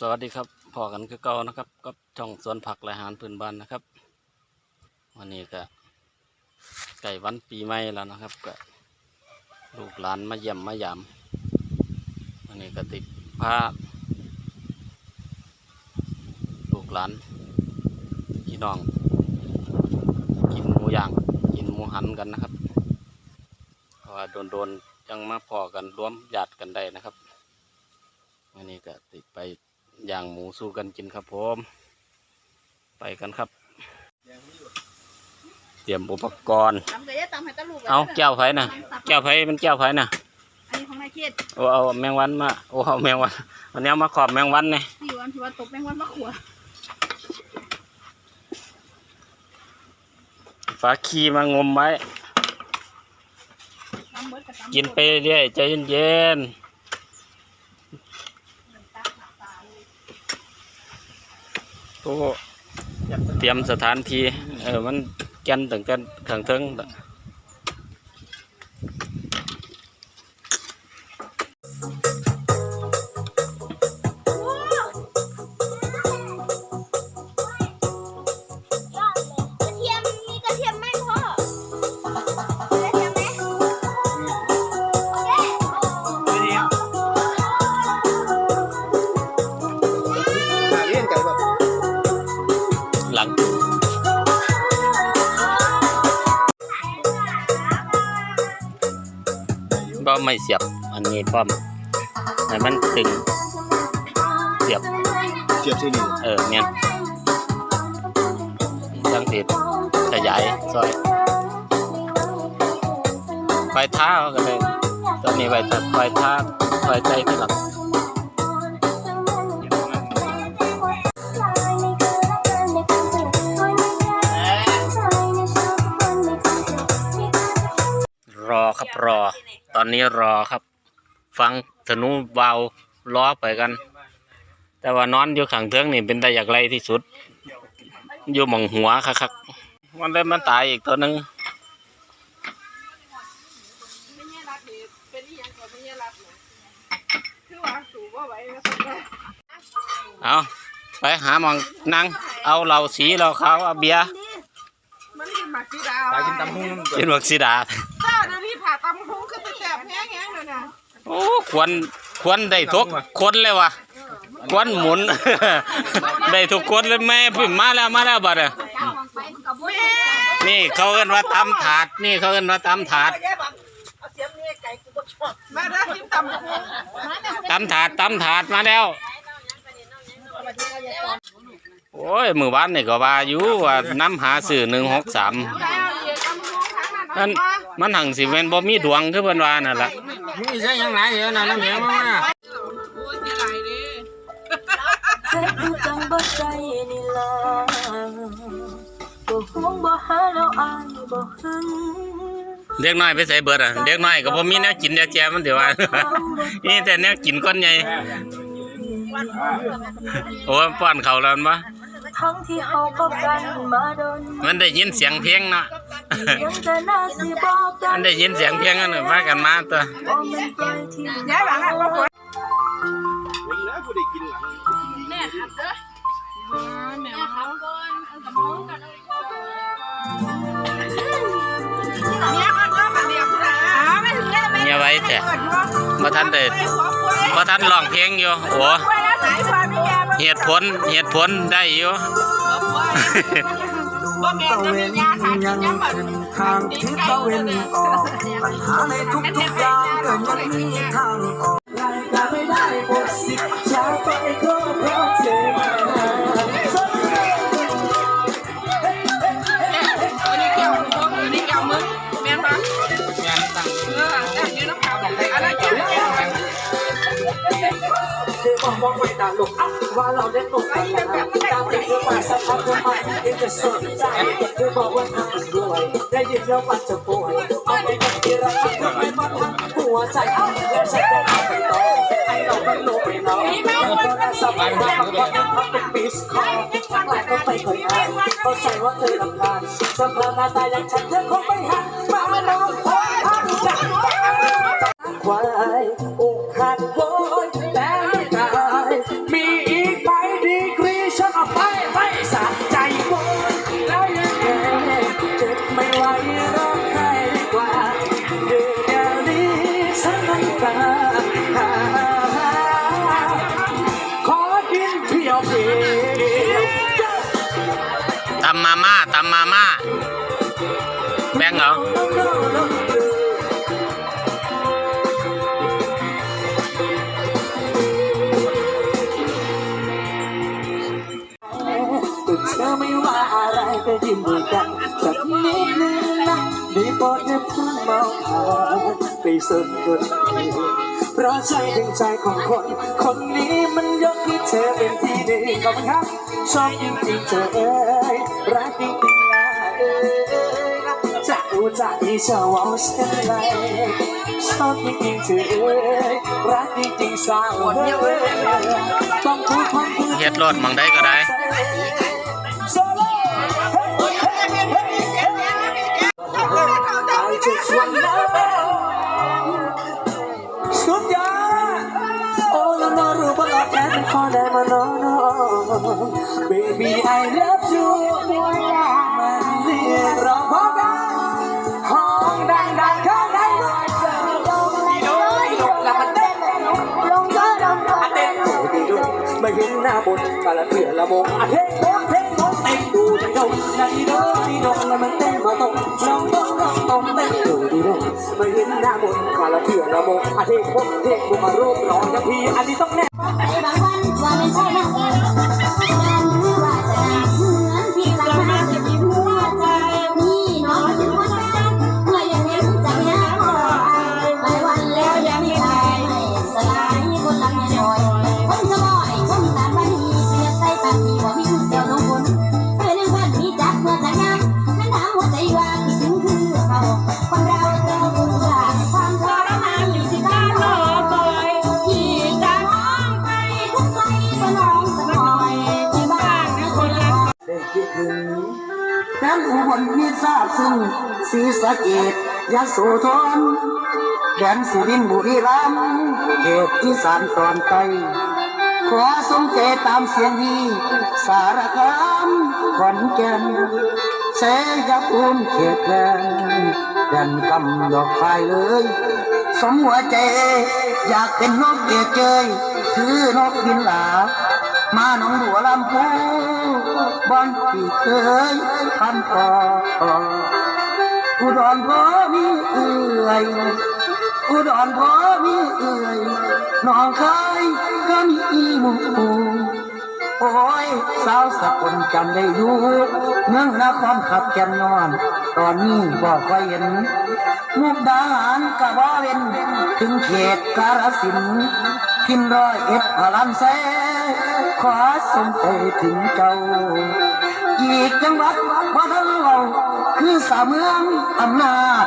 สวัสดีครับพอกันคือเก่านะครับกับช่องสวนผักและอาหารพื้นบ้านนะครับ วันนี้ก็ใกล้วันปีใหม่แล้วนะครับก็ลูกหลานมาเยี่ยมมายามวันนี้ก็ติดพาลูกหลานพี่น้อง กินหมูย่างกินหมูหันกันนะครับเพราะว่าโดนๆจังมาพอกันรวมญาติกันได้นะครับวันนี้ก็ติดไป ย่างหมูสู้กันกินครับผม ไปกันครับ เตรียมอุปกรณ์ ตำก็จะตำให้ตะลูกเอาแก้วไผ่น่ะแก้วไผ่มันแก้วไผ่น่ะอันนี้ของนายเขตโอ้เอาแมงวันมาโอ้เอาแมงวันวันนี้เอามาขอบแมงวันเนี่ยที่วันที่ว่าตกแมงวันมะขัวฝาขี้มางมไว้ ตำเบิดกับตำกินไปเรื่อยๆใจเย็นๆ โอ้เตรียมสถานที่เออมันแกันตั้งกันขังเทิง ไม่เสียบอันนี้ป้อมให้มันตึงเสียบเสียบที่นี่เออเนี่ยจังติดขยายซอยไฟท้าเอากันเลยตอนนี้ไฟท้าไฟท้าไฟใจที่หลัง ครับรอ ตอนนี้รอครับ ฟังธนูเบาล้อไปกัน แต่ว่านอนอยู่ข้างเทิงนี่เป็นได้อยากไรที่สุด อยู่หมองหัวคักๆมันเลยมันตายอีกตัวหนึงไม่ใช่รักนี่เป็นอีหยังก็ไม่ใช่รักนะคือว่าสูบว่าไหว้แล้วสุดแล้วเอาไปหาหมองนั่งเอาเหล้าสีเหล้าขาวเอาเบียร์มันกินหมักสีดา อ้ควรควรได้ทุกคนเลยวะควรหมุน ได้ทุกคนเลยแม่พี่มาแล้วมาแล้วบัดอะแม่นี่เขาเอิ้นว่าตำถาด นี่เขาเอิ้นว่าตำถาดมาได้กินตำหุ้งตำถาดตำถาดมาแล้ว โอ้ยมือวานนี่ก็ว่าอยู่ว่าน้ำหาสื่อหนึ่งหกสามแล้วเดี๋ยวตำหุ้งทั้งนั้นมันมันหังสิเวนบ่มีดวงคือเพิ่นว่านั่นล่ะ มีใช่ยังไงเดี๋ยวนะน้ำเหนียวมาโอ้ยเสียหลายเด้เฮ็ดคือจังบ่ใจนี่ล่ะบ่ห่วงบ่หาแล้วอายบ่หึงเด็กน้อยไปใส่เบิดอะเด็กน้อยก็บ่มีแนวกินแนวแจมันเดี๋ยวว่านี่แต่แนวกินก้อนใหญ่โอ้ยป้อนเขาวแล้วมั้ ทั้งที่เฮาคบกันมาดนมันได้ยินเสียงเพลงเนาะ ยังแต่น่าสิบอกกัมันได้ยินเสียงเพลงกันน่ะพากันมาตัว บ่แม่นไปที่ย้ายหลังอะมานวันแล้วกูได้กินหลังแม่ขับเด้อแม่ขับก่อนเอากระนเนี่ยมันก็มาเรียบร้อยไม่ถึงได้ไหมอย่าไว้แต่บ่ทันได้บ่ทันร้องเพลงอยู่โอ้ป่วยแล้วไหนความไม่แย่ เหตุผลเหตุผลได้อยู่บ่แม่จะมียาทานยังแบบทางทิศตะเวนออกปัญหาในทุกๆอย่างก็ยังมีทางออก เธอบอกว่าไม่ต่างหรอกว่าเราได้ตกกันแบบตามเธอมาสักพักเธอมาเองจะสนใจเธอบอกว่าทำรวยได้ยินแล้วมันจะป่วยเอาไปกันทีละครั้งทำไมมาทั้งหัวใจเอาแล้วฉันจะเอาไปต่อให้เราต้องโน้ไปเราแล้วก็ได้สบายมากเพราะนั้นทำเป็นมิสคอลทั้งหลายก็ไม่เคยอ่านเข้าใจว่าเธอลำคาญสำหรับหน้าตาอย่างฉันเธอคงไม่หันมาไม่ลองพอพันจากความานไปสนคนอื่นเพราะใจถึงใจของคน คนนี้มันยกให้เธอเป็นที่หนึ่งขอบคุณครับชอบจริงๆเธอเอ้ยรักจริงๆนะเอ้ยนะจะรู้จักที่จะว่าเช่นไรชอบจริงๆเธอเอ้ยรักจริงๆสาวเอ้ยต้องพูดความพูดเฮ็ดรถหมองได้ก็ได้ I just wanna suốt I love you มันเรียกร้องพอกันห้องดังๆข้างในรถลงแล้วมันเต้นลงก็ลงก็เต้นดูดีดูไม่เห็นหน้าบนกาละเถื่อละมงอะเท่โน้เท่โน้เต้นดูดีดูนาดีดูดีดูแล้วมันเต้นมาตรงลงต้องลงต้องเต้นดูดีดูไม่เห็นหน้าบนกาละเถื่อละโมงอะเท่พวกเท่พวกมารูปร้อนกันทีอันนี้ต้องแน่ไปบางวันว่าไม่ใช่นะ ราซึ่งศรีสะเกดยะโสธรแดนสุรินทร์บุรีรัมย์เขตที่สานตอนใต้ขอสมเจตามเสียงวีสารคามขอนแก่นเสยภูมิเขตแดนแดนกำดอกไฟเลย สมหัวใจ อยากเป็นนกเกดเจยคือนกบินหลา มาหนองบัวลำพูบอนที่เคยพันคออุดรพอมีเอื่อยอุดรพอมีเอื่อยหนองเคยก็มีหมูโอ้ยสาวสกุลจำได้อยู่เมืองนครขับแกมนอน ตอนนี้บอกค่อยเห็นมุกดาหารกะบ่เวนถึงเขตกาฬสิน พิมพ์ร้อยเอ็ดพลันแสขอส่งไปถึงเจ้า อีกจังหวัดบ่ทันเราคือสามเมืองอำนาจ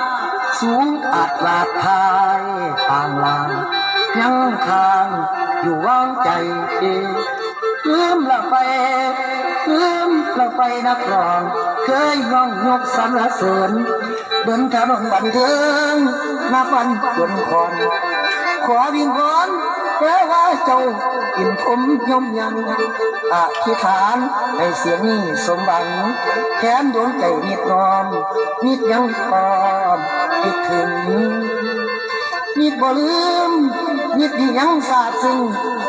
สูงอาจลาดทายต่างลาง ยังคางอยู่วางใจเองลืมละไปลืมละไปนักร้อง เคยย่องยกสรรเสริญเดินถนนบันเทิงนับวันจนคอนขอวิงวอน แต่ว่าเจ้าอินผมย่อมยังอธิษฐานให้เสียงนี้สมหวังแขนดวงใจนิดนอม นิดยังพร้อมคิดถึงนิดบ่ลืม นิดที่ยังสาดซึ้ง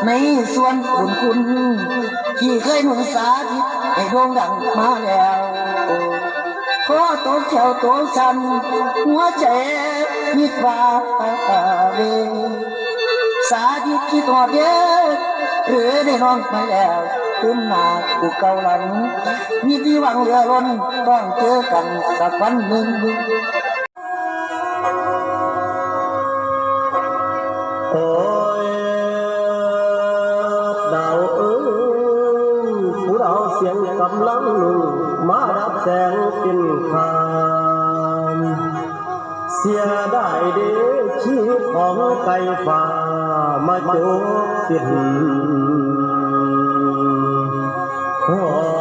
ในส่วนบุญคุณ ที่เคยหนุนสาธิตให้โด่งดังมาแล้วพอตกแถวโตชันหัวใจนิดว่าเว สาธิตที่ตัวเดียวหรือได้นอนมาแล้วตื่นหน้ากูเกาหลัง มีที่หวังเหลือล้นต้องเจอกันสักวันหนึ่งโอ้ยดาวเอ้ยผู้เราเสียงกำลังมาดับแสงสิ้นคาม เสียได้เด้ชีวิตของไก่ฟ้ามาจบสิ้นโอ้